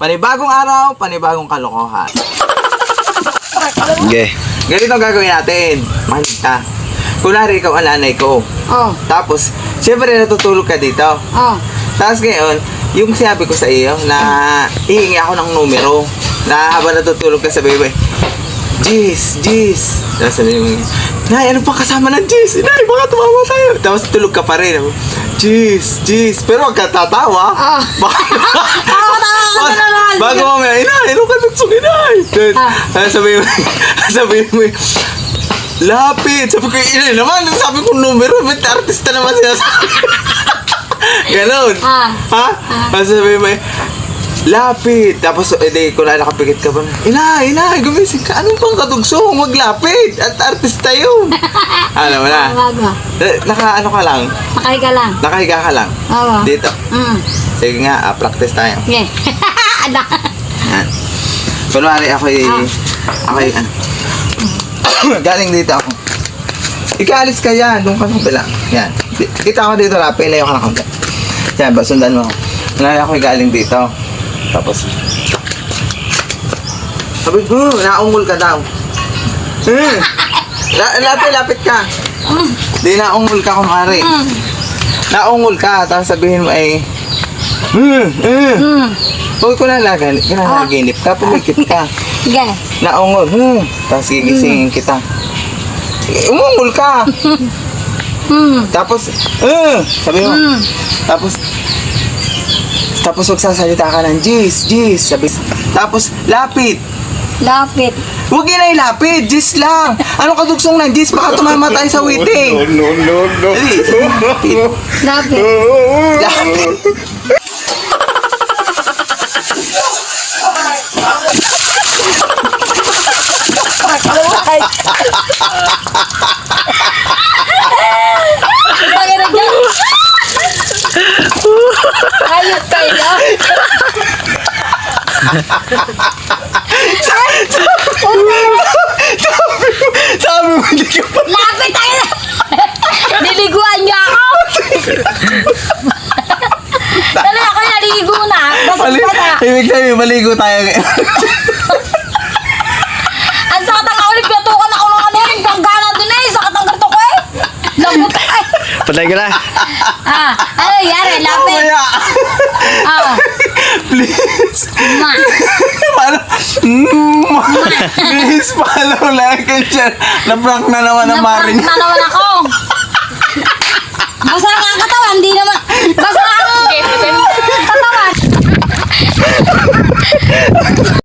Panibagong araw, panibagong kalokohan. Okay. Ganito ang gagawin natin. Manig ka. Kunwari ikaw ang nanay ko. Oh, Tapos, syempre natutulog ka dito. oh. Tapos ngayon, yung sinabi ko sa iyo na hihingi ako ng numero na habang natutulog ka sabi mo, Jeez, Jeez. Tapos sabi mo, Nay, ano pa kasama ng Jeez? Nay, baka tumawa tayo. Tapos tulog ka pa rin. Jeez, Jeez. Pero huwag ka tatawa. Ah. Baka, Bago mamaya, inay, ano ka nagsong? Then, Ah. ah, sabi mo, sabi mo, lapit. Sabi ko, inay naman, sabi ko numero, ba't artista naman sinasabi? Ganon. Ah. Ha? Ah. sabi mo, lapit. Tapos, edi, kung na nakapikit ka ba, inay, inay, gumising ka. Anong pang kadugsong? Huwag lapit. At artista yun. Alam mo na. Bago. Eh, Naka, ano ka lang? Makahiga lang. Nakahiga ka lang. Oo. Dito. Mm. Sige nga, ah, practice tayo. Yeah. Anak. Yan. Kunwari ako'y... Ah. Ako'y ano... Galing dito ako. Ikaalis ka yan. Doon ka sa kabila. Yan. Kita ko dito, Rapi. Layo ka na konti. Yan, ba, sundan mo. ako. Kunwari ako'y galing dito. Tapos... Sabi ko, naungol ka daw. Hmm. La- lapit, lapit ka. Di naungol ka kunwari. Mm. Naungol ka, tapos sabihin mo ay... Hmm, hmm. Mm. Huwag ko nalagan, kinanaginip ka, pumikit ka. Sige. Naungol, hmm. Tapos gigisingin kita. Umungol ka. Mm. Tapos, eh, sabi mo. Mm. Tapos, tapos magsasalita ka ng jeez, jeez. Sabi, tapos, lapit. Lapit. Huwag yun ay lapit, jeez lang. Anong kadugsong ng jeez? Baka tumama tayo sa waiting. No, no, no. Dali, lapit. Lapit. Lapit. Sabi mo, hindi ka pa. Lapit tayo. Niliguan niya ako. Dali ako naligo na. Basag Mali, pa na. ibig sabihin, maligo tayo ngayon. Ang sakit ang kaulit. Piyatukan ako ng yun. Ganggana dun eh. Sakit ang ganito ko eh. Lambot ay. Patay ka na. Ah, ano yari? Lapit. Mamaya. Ah, Please. ma. Mm, Please follow, like, and share. Na-prank na naman ang Maring. Na naman ako. Basta ang katawan, hindi naman.